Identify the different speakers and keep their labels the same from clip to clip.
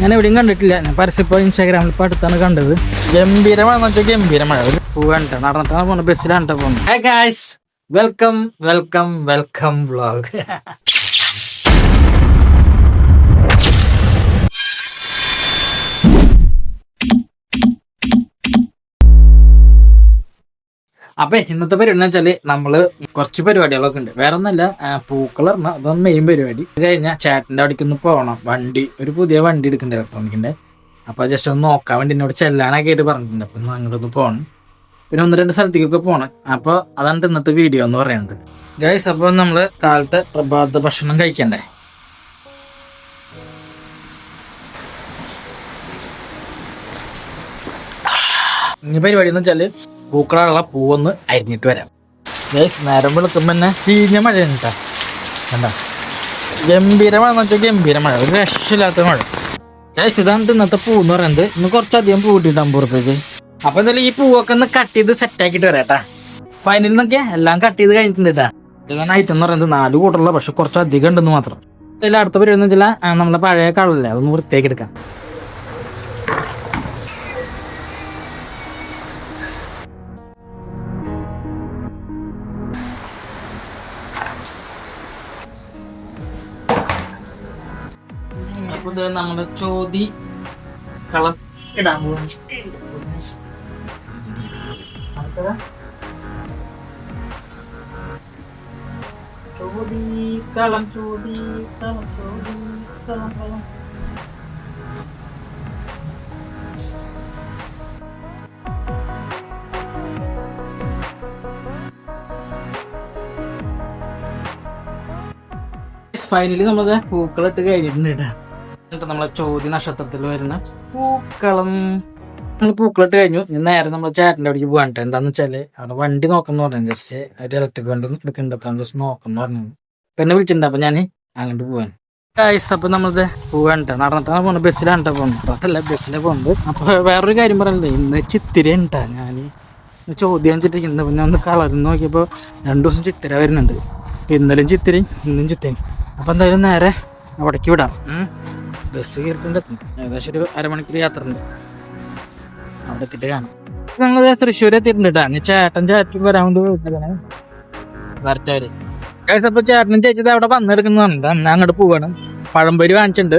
Speaker 1: ഞാൻ എവിടെയും കണ്ടിട്ടില്ല. ഞാൻ പരസ്യപ്പോ ഇൻസ്റ്റാഗ്രാമിൽ ഇപ്പോൾ അടുത്താണ് കണ്ടത്. ഗംഭീരമാണ് വെച്ചാൽ ഗംഭീരമഴ. ഒരു പോവാണ്ട് നടന്നിട്ടാണ് പോകുന്നത് ബസ്സിലാണ് പോകുന്നത് വെൽക്കം വെൽക്കം വെൽക്കം വ്ളോഗ് അപ്പൊ ഇന്നത്തെ പരിപാടി എന്ന് വെച്ചാൽ നമ്മൾ കുറച്ച് പരിപാടികളൊക്കെ ഉണ്ട്. വേറെ ഒന്നല്ല പൂക്കളറിഞ്ഞ അതാണ് മെയിൻ പരിപാടി. ഇത് കഴിഞ്ഞാൽ ചേട്ടന്റെ അവിടേക്ക് ഒന്ന് പോകണം വണ്ടി ഒരു പുതിയ വണ്ടി എടുക്കണ്ട ഇലക്ട്രോണിക്കിന്റെ. അപ്പൊ ജസ്റ്റ് ഒന്ന് നോക്കാൻ വേണ്ടി എന്നോട് ചെല്ലാനൊക്കെ ആയിട്ട് പറഞ്ഞിട്ടുണ്ട്. അപ്പൊ ഒന്ന് അങ്ങോട്ടൊന്ന് പോകണം പിന്നെ ഒന്ന് രണ്ട് സ്ഥലത്തേക്കൊക്കെ പോകണം അപ്പൊ അതാണ് ഇന്നത്തെ വീഡിയോ എന്ന് പറയുന്നത് ഗൈസ് അപ്പൊ നമ്മൾ കാലത്തെ പ്രഭാത ഭക്ഷണം കഴിക്കണ്ടേ? ഇനി പരിപാടി എന്ന് വെച്ചാൽ പൂക്കളുള്ള പൂവൊന്ന് അരിഞ്ഞിട്ട് വരാം. ഗൈസ് നേരം വെളുക്കുമ്പോൾ തന്നെ ചീഞ്ഞ മഴ കേട്ടോ കണ്ടോ? ഗംഭീര മഴ എന്ന് വെച്ചാൽ ഗംഭീര മഴ ഒരു രക്ഷയില്ലാത്ത മഴ. ഗൈസ് ഇതാണ് ഇന്നത്തെ പൂ എന്ന് പറയുന്നത്. ഇന്ന് കുറച്ചധികം പൂ കിട്ടിയിട്ട് അമ്പത് റുപ്യക്ക്. അപ്പൊ എന്തായാലും ഈ പൂവൊക്കെ ഒന്ന് കട്ട് ചെയ്ത് സെറ്റ് ആക്കിയിട്ട് വരാട്ടാ ഫൈനലിൽ നിന്നൊക്കെ എല്ലാം കട്ട് ചെയ്ത് കഴിഞ്ഞിട്ടുണ്ട് കേട്ടാ ഇതാണ് ഐറ്റം എന്ന് പറയുന്നത്. നാല് കൂട്ടുള്ള പക്ഷെ കുറച്ച് അധികം ഉണ്ടെന്ന് മാത്രം. ഇതിൽ അടുത്ത പരിപാടി എന്ന് വെച്ചാൽ നമ്മളെ പഴയ കളല്ലേ അതൊന്ന് വൃത്തിയാക്കി എടുക്കാം. അപ്പൊ ഇത് നമ്മുടെ ചോതി കളം ഇടാൻ പോകുന്നു ചോതി കളം ചോതി കളം ചോതി കളം കളം. ഫൈനലി നമ്മളത് പൂക്കളിട്ട് കഴിഞ്ഞിട്ടുണ്ട് കേട്ടോ എന്നിട്ട് നമ്മളെ ചോദ്യ നക്ഷത്രത്തിൽ വരുന്ന പൂക്കളം. നമ്മൾ പൂക്കളിട്ട് കഴിഞ്ഞു. നേരെ നമ്മൾ ചേട്ടന്റെ അവിടേക്ക് പോകാൻ എന്താണെന്ന് വെച്ചാൽ അവിടെ വണ്ടി നോക്കുന്നു പറഞ്ഞു. ജസ്റ്റ് ഒരു ഇലക്ട്രിക് വണ്ടി ഒന്ന് എടുക്കുന്നുണ്ട്. അപ്പൊ ജസ്റ്റ് നോക്കുന്നു പറഞ്ഞു. അപ്പൊ എന്നെ ഞാൻ അങ്ങോട്ട് പോവാൻ ഗൈസ് അപ്പൊ നമ്മളത് പോവാൻ കേട്ടോ നടന്നിട്ടാണ് പോകുന്നത് ബസ്സിലാണ് പോകുന്നത് അതല്ല ബസ്സിലെ പോകുന്നത് അപ്പൊ വേറൊരു കാര്യം പറയണ്ടേ. ഇന്ന് ചിത്തിര ഉണ്ടാ ഞാൻ ചോദ്യം വെച്ചിട്ടിരിക്കുന്നത് പിന്നെ ഒന്ന് കളർ നോക്കിയപ്പോൾ രണ്ടു ദിവസം ചിത്തിര വരുന്നുണ്ട്. ഇന്നലെയും ചിത്തിരയും ഇന്നും ചിത്തിരയും. അപ്പൊ എന്തായാലും നേരെ അവിടേക്ക് വിടാം. ബസ് കയറിട്ടുണ്ട് ഏകദേശം ഒരു അരമണിക്കൂർ യാത്ര ഉണ്ട്. അവിടെ എത്തിയിട്ട് കാണാം. ഞങ്ങൾ തൃശ്ശൂർ എത്തിയിട്ടുണ്ട് കേട്ടോ ഇനി ചേട്ടൻ ചേട്ടൻ വിളിച്ചതാണ്. വരട്ടാര് അപ്പൊ ചേട്ടനും ചേച്ചി അവിടെ വന്നെടുക്കുന്നതാണ് ഞാൻ അങ്ങോട്ട് പോവാണ്. പഴംപൊരി വാങ്ങിച്ചിട്ടുണ്ട്.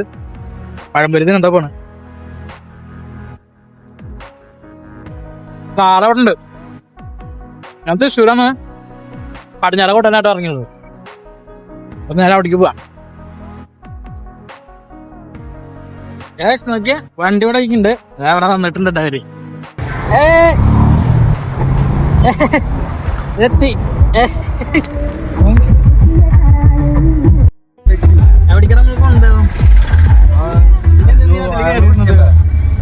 Speaker 1: പഴംപൊരി തിന്നിട്ടാ പോണ്? നാളെ അവിടെ ഉണ്ട്. ഞാൻ തൃശ്ശൂരാണ്. പടിഞ്ഞാറ കോട്ടനായിട്ട് ഇറങ്ങിയത്. അപ്പൊ ഞാൻ അവിടേക്ക് പോവാം. Guys, നോക്കിയ വണ്ടി ഇവിടെ ഇരിക്കുന്നുണ്ട്. ഞാൻ ഇവിടെ വന്നിട്ടുണ്ട് ഡയറി എത്തി. ഏ. എവിടേക്കാ നമ്മൾ കൊണ്ടുപോകും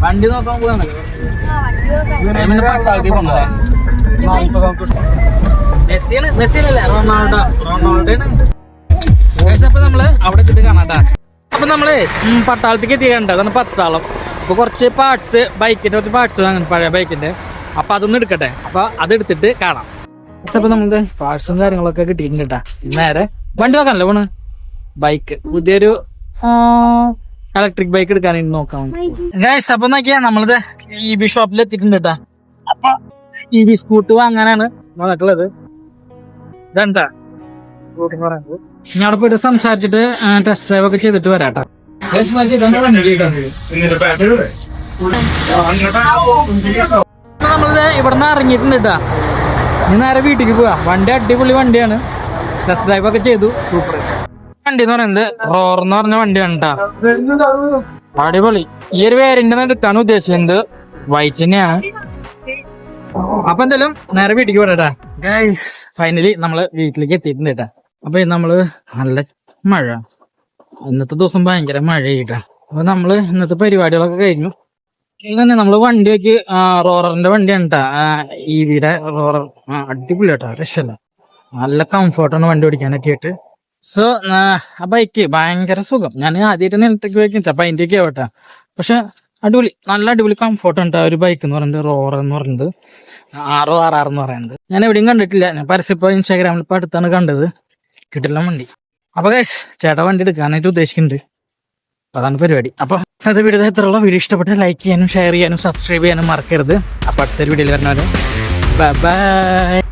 Speaker 1: വണ്ടി നോക്കാൻ പോവാണ്. മെസ്സിയാണ് മെസ്സിയല്ലേ? റൊണാൾഡോ. അപ്പൊ നമ്മൾ അവിടെ വെച്ചിട്ട് കാണാട്ടാ അപ്പൊ നമ്മളെ പട്ടാളത്തേക്ക് എത്തിക്കണ്ട അതാണ് പത്താളം അപ്പൊ കുറച്ച് പാർട്സ് ബൈക്കിന്റെ കുറച്ച് പാർട്സ് വാങ്ങുന്നു പഴയ ബൈക്കിന്റെ അപ്പോൾ അതൊന്നും എടുക്കട്ടെ. അപ്പോൾ അത് എടുത്തിട്ട് കാണാം. പക്ഷെ നമ്മൾ പാർട്സും കാര്യങ്ങളൊക്കെ കിട്ടിയിട്ടുണ്ട് കേട്ടാ. നേരെ വണ്ടി നോക്കാനല്ലേ പോണ്? ബൈക്ക് പുതിയൊരു ഇലക്ട്രിക് ബൈക്ക് എടുക്കാനായിട്ട് നോക്കാം ഗൈസ് അപ്പൊ നോക്കിയാ നമ്മളിത് ഇ ബി ഷോപ്പിൽ എത്തിയിട്ടുണ്ട് കേട്ടാ. അപ്പൊ ഇ ബി സ്കൂട്ട് വാങ്ങാനാണ് വന്നിട്ടുള്ളത്. ഇതെന്താ? സ്കൂട്ട് എന്ന് പറയുന്നത്. ഞാൻ അവിടെ പോയിട്ട് സംസാരിച്ചിട്ട് ടെസ്റ്റ് ഡ്രൈവ് ഒക്കെ ചെയ്തിട്ട് വരാട്ടോ. നമ്മളിത് ഇവിടുന്ന് ഇറങ്ങിയിട്ടുണ്ട് കേട്ടാ ഇനി നേരെ വീട്ടിലേക്ക് പോവാ. വണ്ടി അടിപൊളി വണ്ടിയാണ്. ടെസ്റ്റ് ഡ്രൈവ് ഒക്കെ ചെയ്തു. സൂപ്പർ വണ്ടി എന്ന് പറയുന്നത് റോർ എന്ന് പറഞ്ഞ വണ്ടിയാണ് കേട്ടാ അടിപൊളി. ഈ ഒരു വേരിന്റെ എടുക്കാണ് ഉദ്ദേശിച്ചത് വൈറ്റ് തന്നെയാണ് അപ്പൊ എന്തായാലും നേരെ വീട്ടിലേക്ക് പോരാട്ടാ ഗൈസ് ഫൈനലി നമ്മൾ വീട്ടിലേക്ക് എത്തിയിട്ടുണ്ട് കേട്ടാ അപ്പൊ ഇത് നമ്മൾ നല്ല മഴ. ഇന്നത്തെ ദിവസം ഭയങ്കര മഴയായിട്ടാ. അപ്പൊ നമ്മൾ ഇന്നത്തെ പരിപാടികളൊക്കെ കഴിഞ്ഞു. തന്നെ നമ്മൾ വണ്ടിയൊക്കെ റോററിന്റെ വണ്ടിയാണ് കേട്ടാ ഈ വീടെ റോറർ അടിപൊളി കേട്ടോ രക്ഷല്ല നല്ല കംഫർട്ടാണ് വണ്ടി ഓടിക്കാനൊക്കെ ആയിട്ട് സോ ആ ബൈക്ക് ഭയങ്കര സുഖം. ഞാൻ ആദ്യമായിട്ട് നിലത്തേക്ക് ബൈക്ക് അപ്പൊ അതിന്റെയൊക്കെ ആവട്ടെ. പക്ഷെ അടിപൊളി നല്ല അടിപൊളി കംഫർട്ട് ഉണ്ട് ആ ഒരു ബൈക്ക് എന്ന് പറയുന്നത്. റോറർ എന്ന് പറയുന്നത്. ആറോ ആർ എന്ന് പറയുന്നത്. ഞാൻ എവിടെയും കണ്ടിട്ടില്ല. ഞാൻ പരസ്യപ്പോ ഇൻസ്റ്റാഗ്രാമിൽ ഇപ്പൊ അടുത്താണ് കണ്ടത്. കിട്ടില്ല വണ്ടി അപ്പൊ ഗൈസ് ചേട്ടാ വണ്ടി എടുക്കാനായിട്ട് ഉദ്ദേശിക്കുന്നുണ്ട്. അതാണ് പരിപാടി. അപ്പൊ അത് വീഡിയോ എത്രയുള്ള വീഡിയോ ഇഷ്ടപ്പെട്ട ലൈക്ക് ചെയ്യാനും ഷെയർ ചെയ്യാനും സബ്സ്ക്രൈബ് ചെയ്യാനും മറക്കരുത്. അപ്പൊ അടുത്തൊരു വീഡിയോയിൽ വരണവരെ. ബൈ